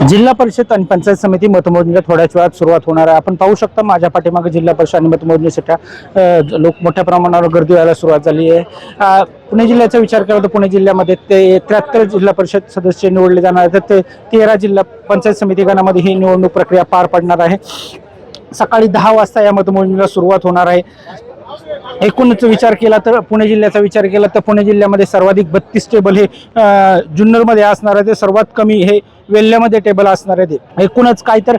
जिल्हा परिषद आणि पंचायत समिती मतमोजणीला थोड्याच वेळात सुरुवात होणार आहे. आपण पाहू शकता माझ्या पाठीमागे जिल्हा परिषद आणि मतमोजणीसाठी लोक मोठ्या प्रमाणावर गर्दी व्हायला सुरुवात झाली आहे. पुणे जिल्ह्याचा विचार केला तर पुणे जिल्ह्यामध्ये ते त्र्याहत्तर जिल्हा परिषद सदस्य निवडले जाणार आहेत. तर ते तेरा जिल्हा पंचायत समिती गणामध्ये ही निवडणूक प्रक्रिया पार पडणार आहे. सकाळी दहा वाजता या मतमोजणीला सुरुवात होणार आहे. एकूणच विचार केला तर पुणे जिल्ह्याचा विचार केला तर पुणे जिल्ह्यामध्ये सर्वाधिक बत्तीस टेबल हे जुन्नरमध्ये असणार आहे ते सर्वात कमी हे वेल्ल्यामध्ये टेबल असणार आहे ते एकूणच काय तर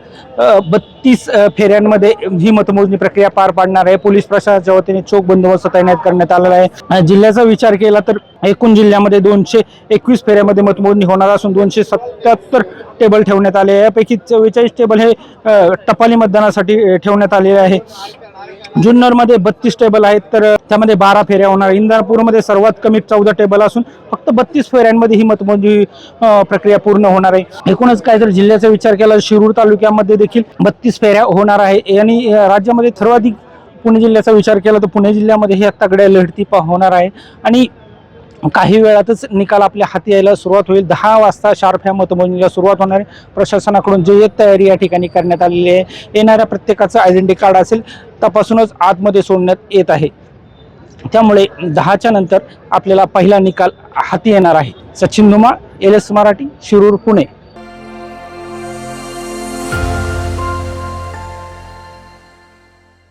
बत्तीस फेऱ्यांमध्ये ही मतमोजणी प्रक्रिया पार पाडणार आहे. पोलीस प्रशासनाच्या वतीने चोख बंदोबस्त तैनात करण्यात आलेला आहे. जिल्ह्याचा विचार केला तर एकूण जिल्ह्यामध्ये दोनशे एकवीस फेऱ्यामध्ये मतमोजणी होणार असून दोनशे सत्याहत्तर टेबल ठेवण्यात आले आहे. यापैकी चव्वेचाळीस टेबल हे टपाली मतदानासाठी ठेवण्यात आलेले आहे. जुन्नरमध्ये बत्तीस टेबल आहेत तर त्यामध्ये बारा फेऱ्या होणार. इंदापूरमध्ये सर्वात कमी चौदा टेबल असून फक्त बत्तीस फेऱ्यांमध्ये ही मतमोजणी प्रक्रिया पूर्ण होणार आहे. एकूणच काय तर जिल्ह्याचा विचार केला तर शिरूर तालुक्यामध्ये देखील बत्तीस फेऱ्या होणार आहे. आणि राज्यामध्ये सर्वाधिक पुणे जिल्ह्याचा विचार केला तर पुणे जिल्ह्यामध्ये ही तगड्या लढती पा- होणार आहे. आणि काही वेळातच निकाल आपल्या हाती यायला सुरुवात होईल. दहा वाजता शार्प ह्या मतमोजणीला सुरुवात होणार आहे. प्रशासनाकडून जे तयारी या ठिकाणी करण्यात आलेली आहे येणाऱ्या प्रत्येकाचं आयडेंटी कार्ड असेल तपासूनच आतमध्ये सोडण्यात येत आहे. त्यामुळे दहाच्या नंतर आपल्याला पहिला निकाल हाती येणार आहे. Sachin Dhumal L S Marathi Shirur Pune.